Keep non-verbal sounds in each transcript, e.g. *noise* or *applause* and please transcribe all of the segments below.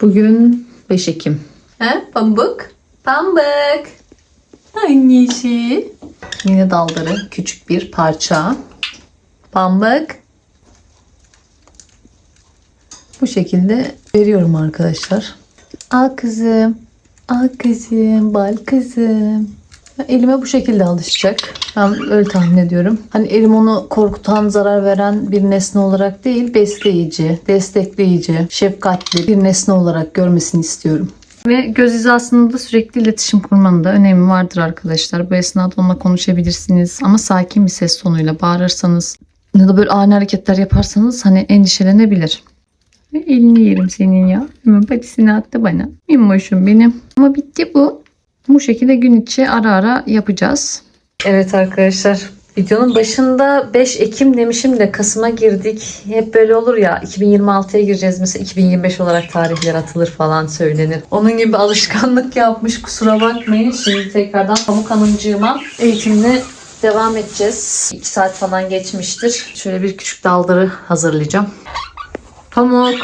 Bugün 5 Ekim. He? Pambuk? Pambuk. Annesi. Yine dalları küçük bir parça. Pambuk. Bu şekilde veriyorum arkadaşlar. Al kızım. Al kızım. Bal kızım. Elime bu şekilde alışacak. Ben öyle tahmin ediyorum. Hani elim onu korkutan, zarar veren bir nesne olarak değil, besleyici, destekleyici, şefkatli bir nesne olarak görmesini istiyorum. Ve göz hizasında da sürekli iletişim kurmanın da önemi vardır arkadaşlar. Bu esnada onunla konuşabilirsiniz ama sakin bir ses tonuyla bağırırsanız ya da böyle ani hareketler yaparsanız hani endişelenebilir. Elini yerim senin ya. Hemen patisini attı bana. Minnoşum benim. Ama bitti bu. Bu şekilde gün içi ara ara yapacağız. Evet arkadaşlar. Videonun başında 5 Ekim demişim de Kasım'a girdik. Hep böyle olur ya 2026'ya gireceğiz mesela 2025 olarak tarihler atılır falan söylenir. Onun gibi alışkanlık yapmış kusura bakmayın. Şimdi tekrardan Pamuk Hanımcığıma eğitimine devam edeceğiz. 2 saat falan geçmiştir. Şöyle bir küçük dalları hazırlayacağım. Pamuk.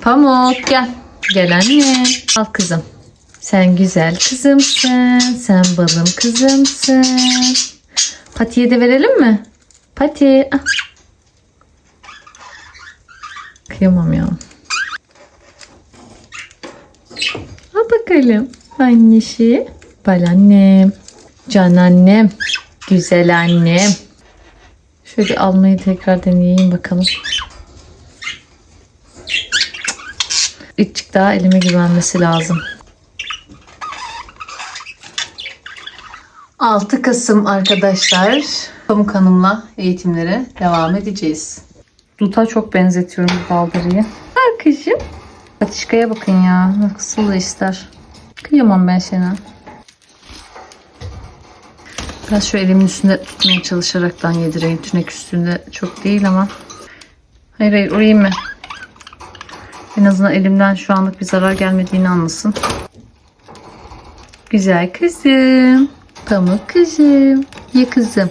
Pamuk gel. Gel anne. Al kızım. Sen güzel kızımsın. Sen balım kızımsın. Patiye de verelim mi? Pati. Ah. Kıyamam ya. Al bakalım. Annesi. Bal annem. Can annem. Güzel annem. Şöyle almayı tekrar deneyeyim bakalım. İçik daha elime güvenmesi lazım. 6 Kasım arkadaşlar. Pamuk Hanım'la eğitimlere devam edeceğiz. Duta çok benzetiyorum bu baldırıyı. Al kızım. Patişkaya bakın ya. Nasıl da ister. Kıyamam ben seni. Biraz şu elimin üstünde tutmaya çalışaraktan yedireyim. Tünek üstünde çok değil ama. Hayır hayır orayı mı? En azından elimden şu anlık bir zarar gelmediğini anlasın. Güzel kızım. Pamuk kızım. Ye kızım.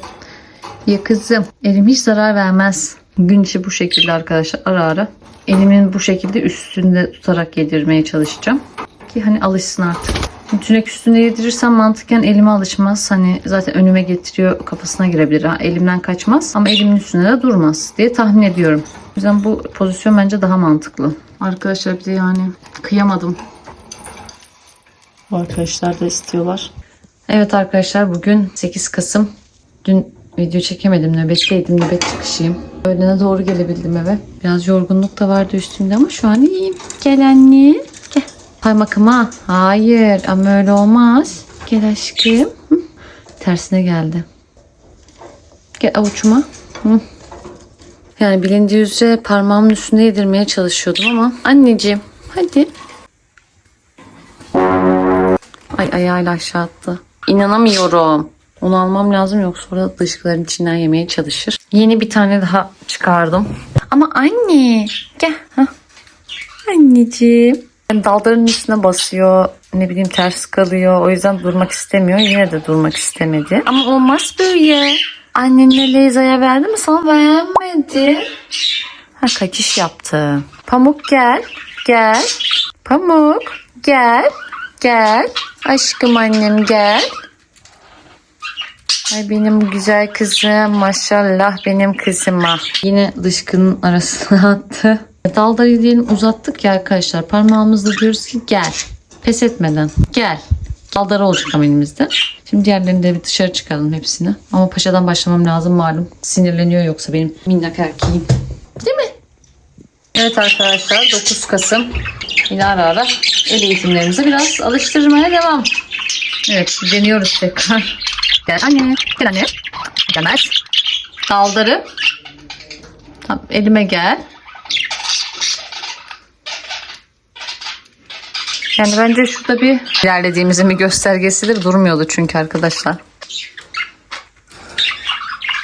Ye kızım. Elim hiç zarar vermez. Gün içi bu şekilde arkadaşlar ara ara. Elimin bu şekilde üstünde tutarak yedirmeye çalışacağım. Ki hani alışsın artık. Tünek üstünde yedirirsem mantıken elime alışmaz. Hani zaten önüme getiriyor kafasına girebilir. Ha, elimden kaçmaz ama elimin üstünde de durmaz diye tahmin ediyorum. O yüzden bu pozisyon bence daha mantıklı. Arkadaşlar bir de yani kıyamadım. Bu arkadaşlar da istiyorlar. Evet arkadaşlar bugün 8 Kasım. Dün video çekemedim nöbetteydim nöbet çıkışıyım. Öğlene doğru gelebildim eve. Biraz yorgunluk da vardı üstümde ama şu an iyiyim. Gel anne. Gel. Parmakıma. Hayır ama öyle olmaz. Gel aşkım. Hı. Tersine geldi. Gel avuçuma. Hı. Yani bilindiği üzere parmağımın üstünde yedirmeye çalışıyordum ama anneciğim hadi. Ay ayağıyla aşağı attı. İnanamıyorum. Onu almam lazım yoksa orada dışkıların içinden yemeye çalışır. Yeni bir tane daha çıkardım. Ama anne gel. Hah. Anneciğim. Yani dalların üstüne basıyor. Ne bileyim ters kalıyor. O yüzden durmak istemiyor. Yine de durmak istemedi. Ama olmaz böyle. Annenle Leyza'ya verdi mi sana beğenmedi. Ha kaçış yaptı. Pamuk gel. Gel. Pamuk gel. Gel. Aşkım annem gel. Ay benim güzel kızım maşallah benim kızıma. Yine dışkının arasına *laughs* attı. Dalları diyelim uzattık ya arkadaşlar. Parmağımızla diyoruz ki gel. Pes etmeden gel. Dalları olacak ama elimizde. Şimdi diğerlerini de bir dışarı çıkaralım hepsini. Ama paşadan başlamam lazım malum. Sinirleniyor yoksa benim minnak erkeğim. Değil mi? Evet arkadaşlar 9 Kasım yine ara ara el eğitimlerimizi biraz alıştırmaya devam. Evet deniyoruz tekrar. Gel anne. Gel anne. Gelmez. Daldarı. Tamam, elime gel. Yani bence şurada bir ilerlediğimizin bir göstergesidir. Durmuyordu çünkü arkadaşlar.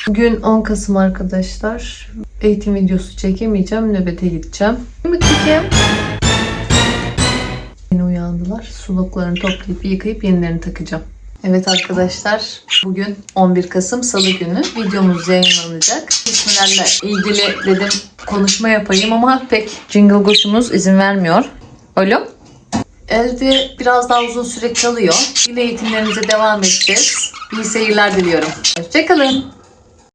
Bugün 10 Kasım arkadaşlar. Eğitim videosu çekemeyeceğim. Nöbete gideceğim. Değil uyandılar. Suluklarını toplayıp yıkayıp yenilerini takacağım. Evet arkadaşlar bugün 11 Kasım Salı günü videomuz yayınlanacak. İsimlerle ilgili dedim konuşma yapayım ama pek Jingle Goş'umuz izin vermiyor. Oğlum. Evde biraz daha uzun süre kalıyor. Yine eğitimlerimize devam edeceğiz. İyi seyirler diliyorum. Hoşçakalın.